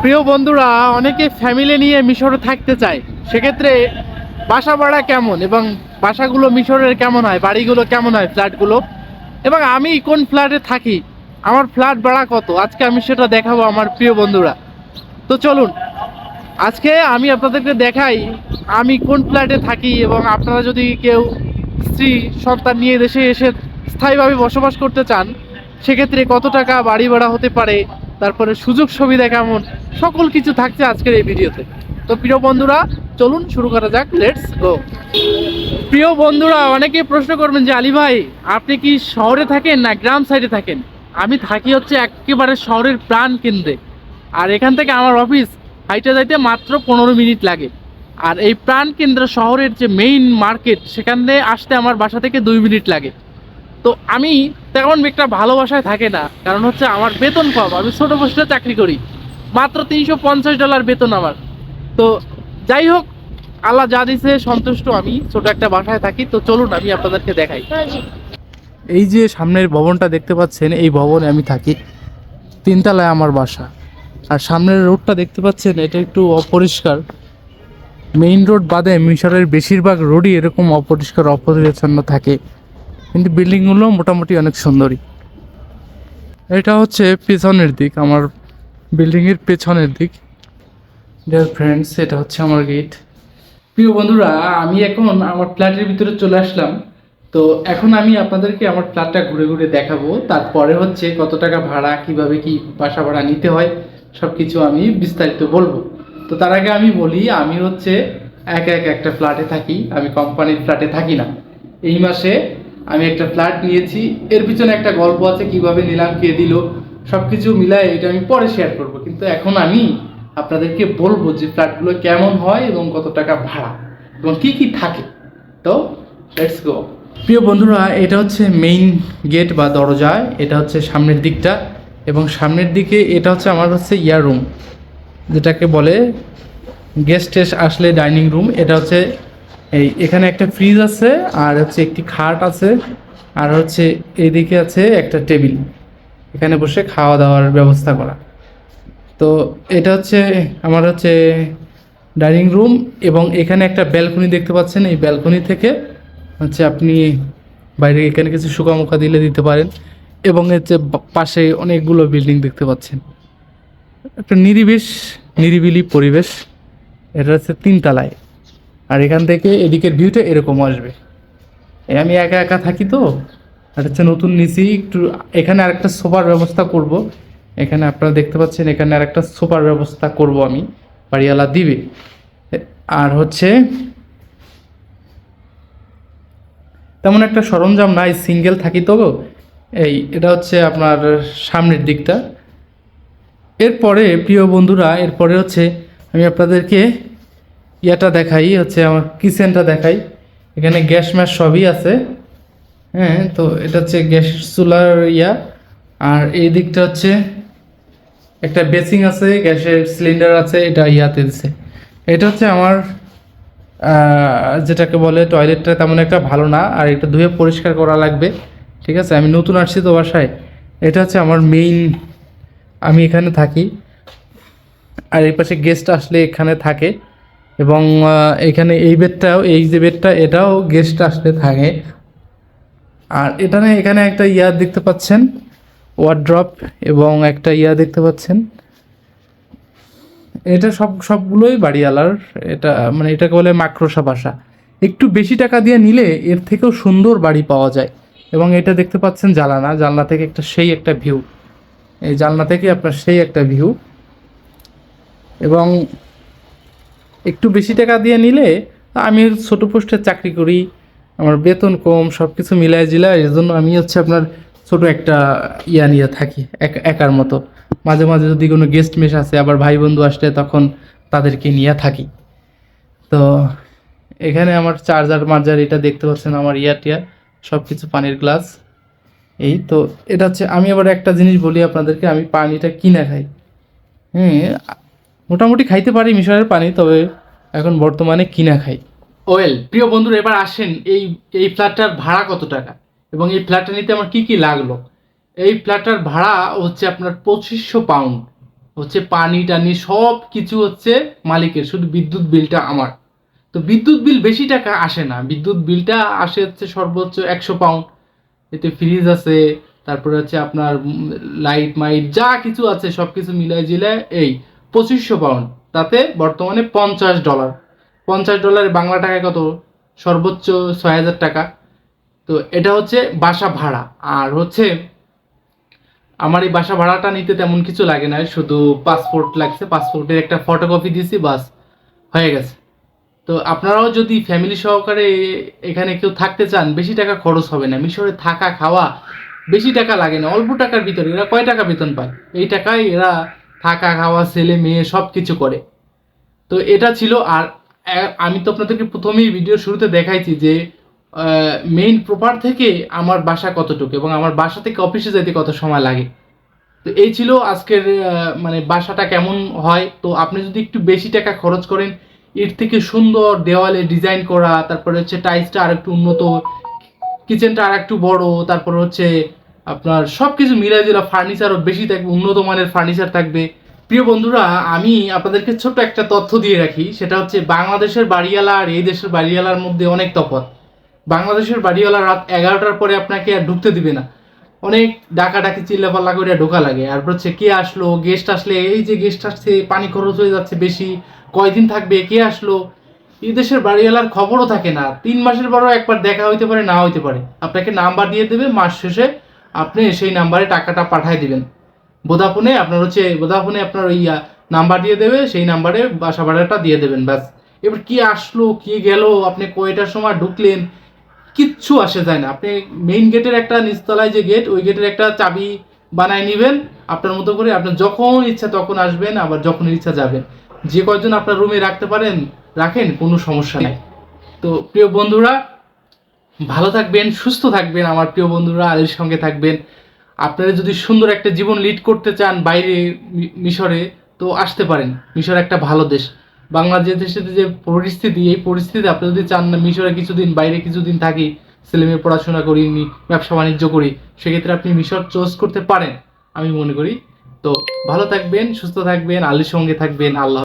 প্রিয় বন্ধুরা, অনেকে ফ্যামিলি নিয়ে মিশরে থাকতে চায়। সেক্ষেত্রে বাসা ভাড়া কেমন এবং বাসাগুলো মিশরের কেমন হয়? বাড়িগুলো কেমন হয় ফ্ল্যাটগুলো? এবং আমি কোন ফ্ল্যাটে থাকি? আমার ফ্ল্যাট ভাড়া কত? আজকে আমি সেটা দেখাবো আমার প্রিয় বন্ধুরা। তো চলুন, আজকে আমি আপনাদেরকে দেখাই আমি কোন ফ্ল্যাটে থাকি এবং আপনারা যদি কেউ স্ত্রী, সন্তান নিয়ে দেশে এসে স্থায়ীভাবে বসবাস করতে চান, সেক্ষেত্রে কত টাকা বাড়ি ভাড়া হতে পারে? তারপরে সুযোগ সুবিধা কেমন, সকল কিছু থাকছে আজকের এই ভিডিওতে। তো প্রিয় বন্ধুরা, চলুন শুরু করা যাক লেটস গো প্রিয় বন্ধুরা, অনেকেই প্রশ্ন করবেন যে, আলী ভাই, আপনি কি শহরে থাকেন না গ্রাম সাইডে থাকেন? আমি থাকি হচ্ছে একেবারে শহরের প্রাণ কেন্দ্রে। আর এখান থেকে আমার অফিস হাইটে যাইতে মাত্র পনেরো মিনিট লাগে। আর এই প্রাণ কেন্দ্র শহরের যে মেইন মার্কেট সেখান দিয়ে আসতে আমার বাসা থেকে দুই মিনিট লাগে। তো আমি তেমন একটা ভালোবাসায় থাকে না। কারণ হচ্ছে আমার বেতন কম, আমি ছোটো পোস্টে চাকরি করি। মাত্র তিনশো পঞ্চাশ ডলার বেতন আমার। তো যাই হোক, আল্লাহ যা দিছে, সন্তুষ্ট আমি, ছোট একটা বাসায় থাকি। তো চলুন, আমি আপনাদেরকে দেখাই। এই যে সামনের ভবনটা দেখতে পাচ্ছেন, এই ভবনে আমি থাকি। তিনতলায় আমার বাসা। আর সামনের রোডটা দেখতে পাচ্ছেন, এটা একটু অপরিষ্কার। মেইন রোড বাদে মিশরের বেশিরভাগ রোডই এরকম অপরিষ্কার, অপরিচ্ছন্ন থাকে। কিন্তু বিল্ডিংগুলো মোটামুটি অনেক সুন্দরী এটা হচ্ছে পেছনের দিক, আমার বিল্ডিংয়ের পেছনের দিক। ডিয়ার ফ্রেন্ডস এটা হচ্ছে আমার গেট প্রিয় বন্ধুরা, আমি এখন আমার ফ্ল্যাটের ভিতরে চলে আসলাম। তো এখন আমি আপনাদেরকে আমার ফ্ল্যাটটা ঘুরে ঘুরে দেখাবো। তারপরে হচ্ছে কত টাকা ভাড়া, কীভাবে কি বাসা ভাড়া নিতে হয় সব কিছু আমি বিস্তারিত বলব। তো তার আগে আমি বলি, আমি হচ্ছে এক এক একটা ফ্ল্যাটে থাকি। আমি কোম্পানির ফ্ল্যাটে থাকি না। এই মাসে আমি একটা ফ্ল্যাট নিয়েছি। এর পিছনে একটা গল্প আছে, কীভাবে নিলাম, কে দিল সব কিছু মিলায় এটা আমি পরে শেয়ার করব। কিন্তু এখন আমি আপনাদেরকে বলব যে ফ্ল্যাটগুলো কেমন হয় এবং কত টাকা ভাড়া এবং কি কি থাকে। তো লেটস গো প্রিয় বন্ধুরা, এটা হচ্ছে মেইন গেট বা দরজা, এটা হচ্ছে সামনের দিকটা এবং সামনের দিকে এটা হচ্ছে আমার হচ্ছে ইয়ার রুম যেটাকে বলে গেস্ট আসলে ডাইনিং রুম এটা হচ্ছে এই এখানে একটা ফ্রিজ আছে, আর হচ্ছে একটি খাট আছে, আর হচ্ছে এদিকে আছে একটা টেবিল এখানে বসে খাওয়া দাওয়ার ব্যবস্থা করা। তো এটা হচ্ছে আমার হচ্ছে ডাইনিং রুম এবং এখানে একটা ব্যালকনি দেখতে পাচ্ছেন, এই ব্যালকনি থেকে হচ্ছে আপনি বাইরে এখানে কিছু শুকামুখা দিলে দিতে পারেন এবং হচ্ছে পাশে অনেকগুলো বিল্ডিং দেখতে পাচ্ছেন। একটা নিরিবেশ, নিরিবিলি পরিবেশ, এটা হচ্ছে তিনতলায়। আর এখান থেকে এদিকের ভিউটা এরকম আসবে। আমি একা একা থাকি তো, আর হচ্ছে নতুন নিচি একটু এখানে আরেকটা সোফার ব্যবস্থা করব। এখানে আপনারা দেখতে পাচ্ছেন, এখানে আরেকটা সোফার ব্যবস্থা করব আমি, বাড়িওয়ালা দিবে। আর হচ্ছে, তেমন একটা সরঞ্জাম নাই সিঙ্গেল থাকি তো এই, এটা হচ্ছে আপনার সামনের দিকটা। এরপরে, প্রিয় বন্ধুরা, এরপরে হচ্ছে আমি আপনাদেরকে ইয়াটা দেখাই, হচ্ছে আমার কিচেনটা দেখাই। এখানে গ্যাস ম্যাস সবই আছে। হ্যাঁ তো এটা হচ্ছে গ্যাস চুলার ইয়া। আর এই দিকটা হচ্ছে একটা বেসিং আছে, গ্যাসের সিলিন্ডার আছে, এটা ইয়াতে দিছে এটা হচ্ছে আমার যেটাকে বলে টয়লেটটা তেমন একটা ভালো না, আর এটা ধুয়ে পরিষ্কার করা লাগবে। ঠিক আছে, আমি নতুন আসছি তো বাসায়। এটা হচ্ছে আমার মেইন আমি এখানে থাকি। আর এই পাশে গেস্ট আসলে এখানে থাকে। এবং এখানে এই বেডটাও এই যে বেডটা এটাও গেস্ট আসলে থাকে। আর এটা এখানে এখানে একটা ইয়ার দেখতে পাচ্ছেন ওয়ার্ড্রপ এবং একটা ইয়া দেখতে পাচ্ছেন। এটা সব, সবগুলোই বাড়িওয়ালার, এটা মানে এটাকে বলে মাক্রোসা বাসা। একটু বেশি টাকা দিয়ে নিলে এর থেকেও সুন্দর বাড়ি পাওয়া যায়। এবং এটা দেখতে পাচ্ছেন জানালা, জানলা থেকে একটা সেই একটা ভিউ এই জানলা থেকে আপনার সেই একটা ভিউ এবং একটু বেশি টাকা দিয়ে নিলে আমি ছোট পোস্টে চাকরি করি, আমার বেতন কম সব কিছু মিলায় জিলায় এর জন্য আমি হচ্ছে আপনার ছোট একটা ইয়া নিয়ে থাকি, এক- একার মতো। মাঝে মাঝে যদি কোনো গেস্ট মেস আসে, আবার ভাই বন্ধু আসলে তখন তাদেরকে নিয়ে থাকি। তো এখানে আমার চার্জার মার্জার এটা দেখতে পাচ্ছেন আমার ইয়ার টিয়ার সব কিছু পানির গ্লাস এই তো এটা হচ্ছে, আমি আবার একটা জিনিস বলি আপনাদেরকে, আমি পানিটা কিনে খাই। হ্যাঁ মোটামুটি খাইতে পারি মিশরের পানি, তবে এখন বর্তমানে কিনা খাই। ওয়েল, প্রিয় বন্ধুরা, এবার আসেন এই এই ফ্ল্যাটটার ভাড়া কত টাকা? এবং এই ফ্ল্যাটটা নিতে আমার কি কি লাগল? এই ফ্ল্যাটটার ভাড়া হচ্ছে আপনার পঁচিশশো পাউন্ড। হচ্ছে পানি টানি সব কিছু হচ্ছে মালিকের, শুধু বিদ্যুৎ বিলটা আমার। তো বিদ্যুৎ বিল বেশি টাকা আসে না। বিদ্যুৎ বিলটা আসে হচ্ছে সর্বোচ্চ একশো পাউন্ড। এতে ফ্রিজ আছে, তারপরে হচ্ছে আপনার লাইট, মাইট, যা কিছু আছে সব কিছু মিলাই জিলায় এই পঁচিশশো পাউন্ড তাতে বর্তমানে পঞ্চাশ ডলার পঞ্চাশ ডলারে বাংলা টাকায় কত? সর্বোচ্চ ছয় হাজার টাকা। তো এটা হচ্ছে বাসা ভাড়া। আর হচ্ছে আমার এই বাসা ভাড়াটা নিতে তেমন কিছু লাগে না, শুধু পাসপোর্ট লাগছে। পাসপোর্টের একটা ফটোকপি দিয়েছি বাস, হয়ে গেছে। তো আপনারাও যদি ফ্যামিলি সহকারে এখানে কেউ থাকতে চান, বেশি টাকা খরচ হবে না। মিশরে থাকা, খাওয়া বেশি টাকা লাগে না। অল্প টাকার ভিতরে, এরা কয় টাকা বেতন পায়? এই টাকায় এরা থাকা, খাওয়া, ছেলে, মেয়ে সব কিছু করে। তো এটা ছিল, আর আমি তো আপনাদেরকে প্রথমেই ভিডিও শুরুতে দেখাইছি যে মেইন প্রপার থেকে আমার বাসা কতটুকু এবং আমার বাসা থেকে অফিসে যেতে কত সময় লাগে। তো এই ছিল আজকের মানে বাসাটা কেমন হয়। তো আপনি যদি একটু বেশি টাকা খরচ করেন, এর থেকে সুন্দর দেওয়ালে ডিজাইন করা, তারপরে হচ্ছে টাইলসটা আর একটু উন্নত কিচেনটা আর একটু বড়, তারপর হচ্ছে আপনার সব কিছু মিলাই দিলা ফার্নিচারও বেশি থাকবে, উন্নত মানের ফার্নিচার থাকবে। প্রিয় বন্ধুরা, আমি আপনাদেরকে ছোট্ট একটা তথ্য দিয়ে রাখি, সেটা হচ্ছে বাংলাদেশের বাড়িওয়ালা আর এই দেশের বাড়িওয়ালার মধ্যে অনেক তফাৎ। বাংলাদেশের বাড়িওয়ালা রাত এগারোটার পরে আপনাকে আর ঢুকতে দিবে না। অনেক ডাকাডাকি, চিল্লাপাল্লা করে ঢোকা লাগে। আর হচ্ছে কে আসলো গেস্ট আসলে, এই যে গেস্ট আসছে, পানি খরচ হয়ে যাচ্ছে বেশি, কয়দিন থাকবে, কে আসলো? এই দেশের বাড়িওয়ালার খবরও থাকে না। তিন মাসের পরও একবার দেখা হইতে পারে, না হইতে পারে। আপনাকে নাম্বার দিয়ে দেবে, মাস শেষে আপনি সেই নাম্বারে টাকাটা পাঠায় দিবেন। ভোদাফোনে আপনার হচ্ছে ভোদাফোনে আপনার ওই নাম্বার দিয়ে দেবে, সেই নাম্বারে বাসা ভাড়াটা দিয়ে দেবেন, ব্যাস। এবার কি আসলো, কি গেল, আপনি কয়টার সময় ঢুকলেন, কিচ্ছু আসে যায় না। আপনি মেইন গেটের একটা নিচতলায় যে গেট ওই গেটের একটা চাবি বানায় নেবেন, আপনার মতো করে আপনি যখন ইচ্ছা তখন আসবেন, আবার যখন ইচ্ছা যাবেন। যে কয়জন আপনার রুমে রাখতে পারেন, রাখেন, কোনো সমস্যা নেই। তো প্রিয় বন্ধুরা ভালো থাকবেন, সুস্থ থাকবেন আমার প্রিয় বন্ধুরা, আলের সঙ্গে থাকবেন। আপনারা যদি সুন্দর একটা জীবন লিড করতে চান বাইরে মিশরে, তো আসতে পারেন। মিশর একটা ভালো দেশ। বাংলাদেশের যে পরিস্থিতি, এই পরিস্থিতি আপনি যদি চান না মিশরে কিছুদিন, বাইরে কিছুদিন থাকি ছেলে মেয়ে পড়াশোনা করি ব্যবসা বাণিজ্য করি, সেক্ষেত্রে আপনি মিশর চুজ করতে পারেন, আমি মনে করি। তো ভালো থাকবেন, সুস্থ থাকবেন, আলীর সঙ্গে থাকবেন, আল্লাহ